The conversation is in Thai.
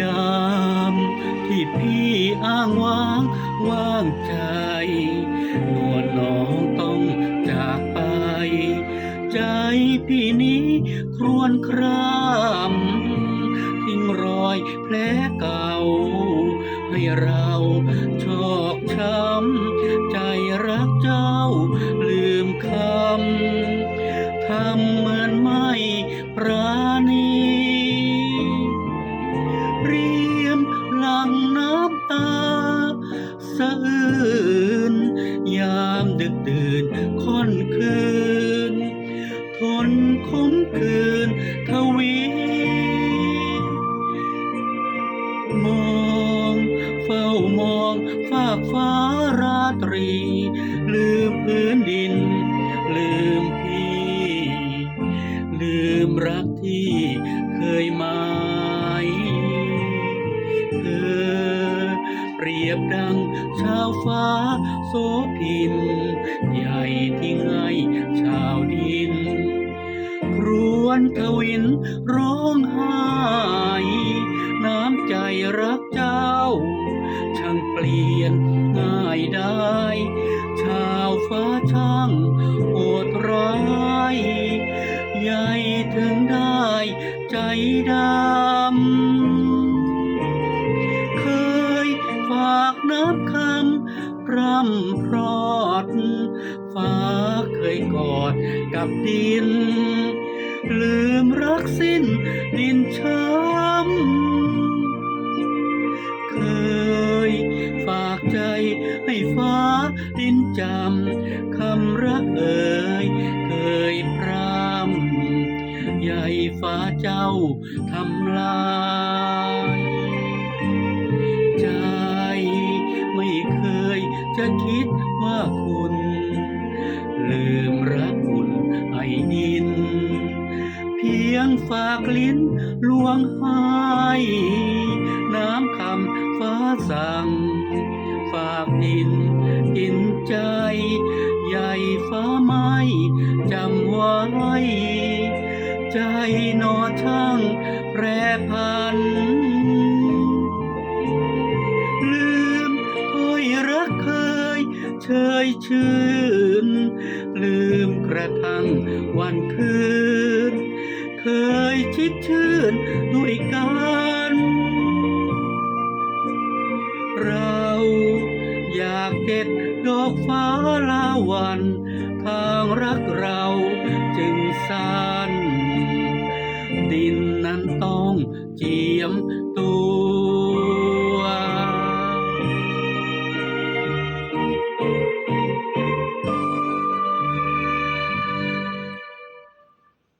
ยาม ที่พี่อ้างว้างว่างใจนวลน้องต้องจากไป ใจพี่นี้ครวนครามทิ้งรอยแผลเก่า ให้เราชอกช้ำใจรักเจ้า สะอื้นยามดึกดื่นค่อนคืน ทนคมคืนทวีมองเฝ้ามองฟากฟ้าราตรี ลืมพื้นดิน ลืมพี่ ลืมรักที่เคยหมายเธอเปรียบดังาวฟ้าโสพิน ใหญ่ที่ไงชาวดินครวนทวินร้องไห้น้ำใจรักเจ้า ช่างเปลี่ยนง่ายได้ ชาวฟ้าช่างโหดร้าย ใหญ่ถึงได้ใจด ยกอดกับดิน ลืมรักสิ้นดินช้ำเคยฝากใจให้ฟ้าดินจำคำรักเอ่ยเคยพรำใหญ่ฟ้าเจ้าทำลายใจไม่เคยจะคิดว่าคุณ พียงฝากลิ้นลวงให้น้ำคำฟ้าสั่ง ฝากดินกินใจ ใหญ่ฟ้าไม้จำไว้ ใจนอช่างแปรพัน ลืมถอยรักเคย เชยชื่น ลืมกระทั่งวันคืน เคยชิดชื่นด้วยกัน เราอยากเด็ดดอกฟ้าลาวัน ทางรักเราจึงสั้นดินนั้นต้องเจียม